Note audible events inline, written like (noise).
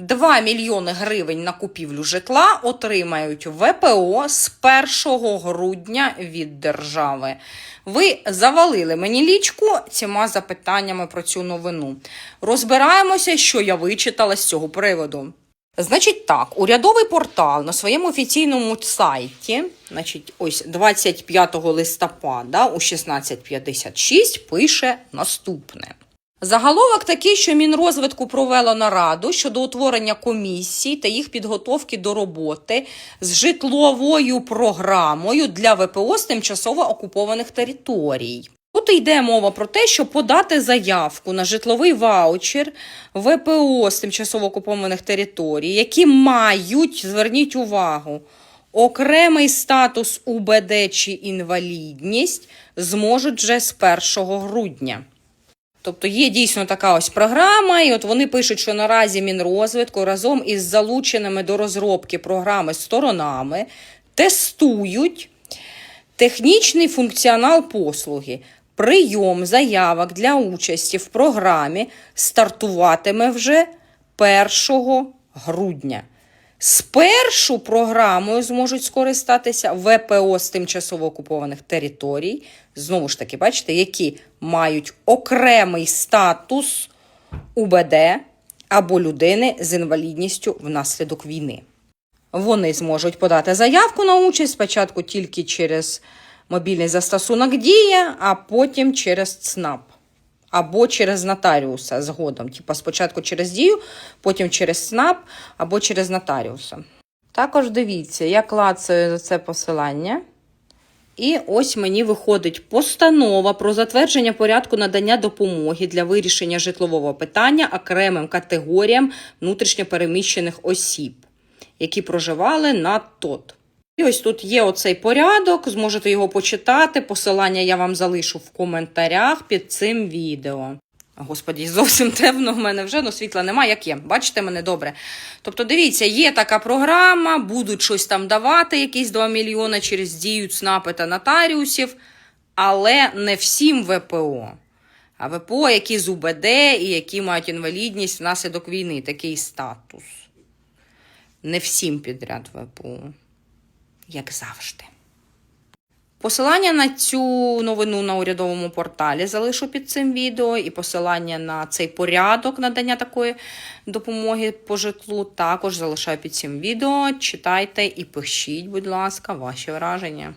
2 мільйони гривень на купівлю житла отримають ВПО з 1 грудня від держави. Ви завалили мені лічку цими запитаннями про цю новину. Розбираємося, що я вичитала з цього приводу. Значить так, урядовий портал на своєму офіційному сайті, значить, ось 25 листопада у 16.56 пише наступне. Заголовок такий, що Мінрозвитку провело нараду щодо утворення комісій та їх підготовки до роботи з житловою програмою для ВПО з тимчасово окупованих територій. Тут йде мова про те, що подати заявку на житловий ваучер ВПО з тимчасово окупованих територій, які мають, зверніть увагу, окремий статус УБД чи інвалідність, зможуть вже з 1 грудня. Тобто є дійсно така ось програма, і от вони пишуть, що наразі Мінрозвитку разом із залученими до розробки програми сторонами тестують технічний функціонал послуги. Прийом заявок для участі в програмі стартуватиме вже 1 грудня. Спершу програмою зможуть скористатися ВПО з тимчасово окупованих територій, знову ж таки, бачите, які мають окремий статус УБД або людини з інвалідністю внаслідок війни. Вони зможуть подати заявку на участь спочатку тільки через мобільний застосунок Дія, а потім через ЦНАП. Або через нотаріуса згодом. Типа спочатку через Дію, потім через ЦНАП або через нотаріуса. Також дивіться, я клацаю за це посилання. І ось мені виходить постанова про затвердження порядку надання допомоги для вирішення житлового питання окремим категоріям внутрішньопереміщених осіб, які проживали на ТОТ. І ось тут є оцей порядок, зможете його почитати. Посилання я вам залишу в коментарях під цим відео. Господі, зовсім (laughs) темно в мене вже, ну світла немає, як є. Бачите мене добре. Тобто, дивіться, є така програма, будуть щось там давати, якісь 2 мільйони через дію ЦНАПи та нотаріусів, але не всім ВПО. А ВПО, які з УБД і які мають інвалідність внаслідок війни, такий статус. Не всім підряд ВПО як завжди. Посилання на цю новину на урядовому порталі залишу під цим відео, і посилання на цей порядок надання такої допомоги по житлу також залишаю під цим відео. Читайте і пишіть, будь ласка, ваші враження.